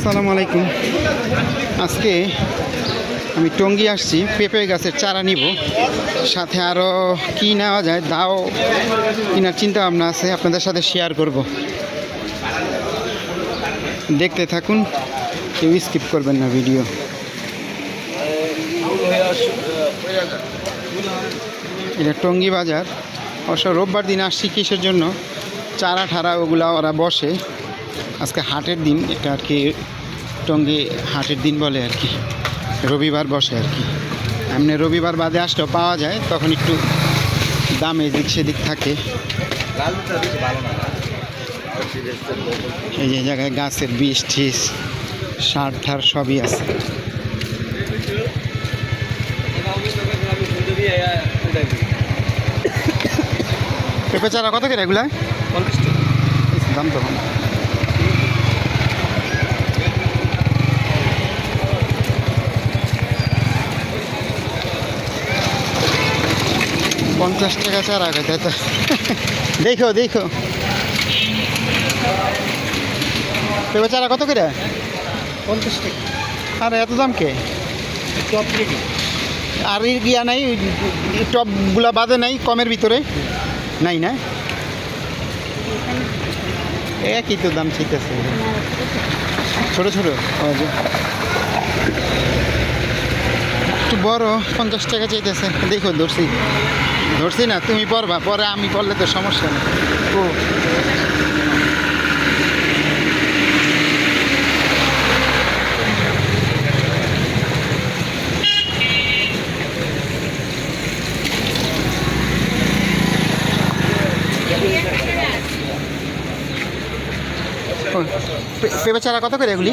আসসালামু আলাইকুম। আজকে আমি টঙ্গি আসছি, পেঁপে গাছের চারা নিব। সাথে আরও কি নেওয়া যায় দাও কেনার চিন্তা ভাবনা আছে, আপনাদের সাথে শেয়ার করব। দেখতে থাকুন, কেউ স্কিপ করবেন না ভিডিও এটা টঙ্গি বাজার। অবশ্য রোববার দিন আসছি কিসের জন্য? চারা ঠারা ওগুলা ওরা বসে। আজকে হাটের দিন এটা আর কি টঙ্গি হাটের দিন বলে আর কি। রবিবার বসে আর কি। এমনি রবিবার বাদে আসলেও পাওয়া যায় তখন একটু দাম এদিক সেদিক থাকে। এই যে জায়গায় গাছের বিষ টিস সার ঠার সবই আছে। পেঁপে চারা কত করে এগুলা? দাম তো পঞ্চাশ টাকা চারা খাই তাই তো? দেখো দেখো। পেঁপে চারা কত করে? পঞ্চাশ টাকা। আর এত দাম কে? Top ready. আর গিয়া নাই টপগুলা বাদে নাই কমের ভিতরে? নাই না? একই তো দাম ঠিক আছে। ছোট ছোট। একটু বড় পঞ্চাশ টাকা চাইতেছে। দেখো ধরছি। ধরছি না তুমি পড়বা পরে আমি পড়লে তো সমস্যা নেই। ও। ও, পে- পেঁপে চারা কত করে এগুলি?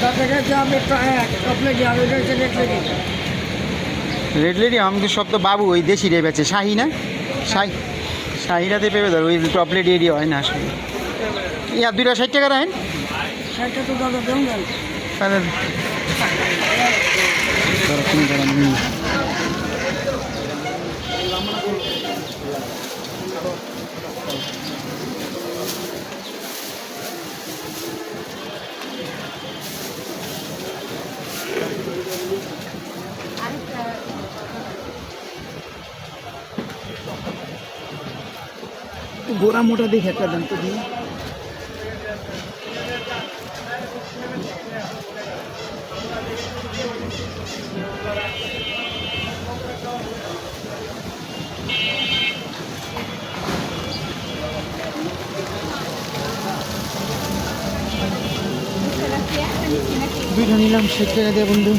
তারপরে যে আপনি চকলেট আর ওইটা হচ্ছে রেট লেগে রেড লেডি আমাকে সব তো বাবু, ওই দেশি রে বেচে। শাহি না? শাহি। শাহিরাতে পেবে ধর ওই টপলেট এরিয়া হয় না, আসলে। ইয়া দুইটা ষাট টাকা রাখেন। ষাটটা তো দাদা দেন তাহলে দাঁড়া, তুমি দাঁড়া, আমি- গোড়া মোটা দেখে একটা দাম তো দিই দুইটা নিলাম ষাট টাকা দিয়ে বন্ধু।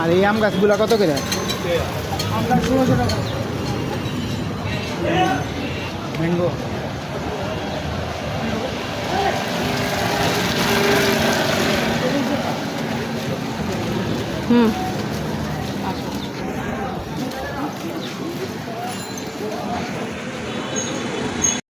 আর এই আম গাছগুলা কত করে? ম্যাঙ্গো। Hmm.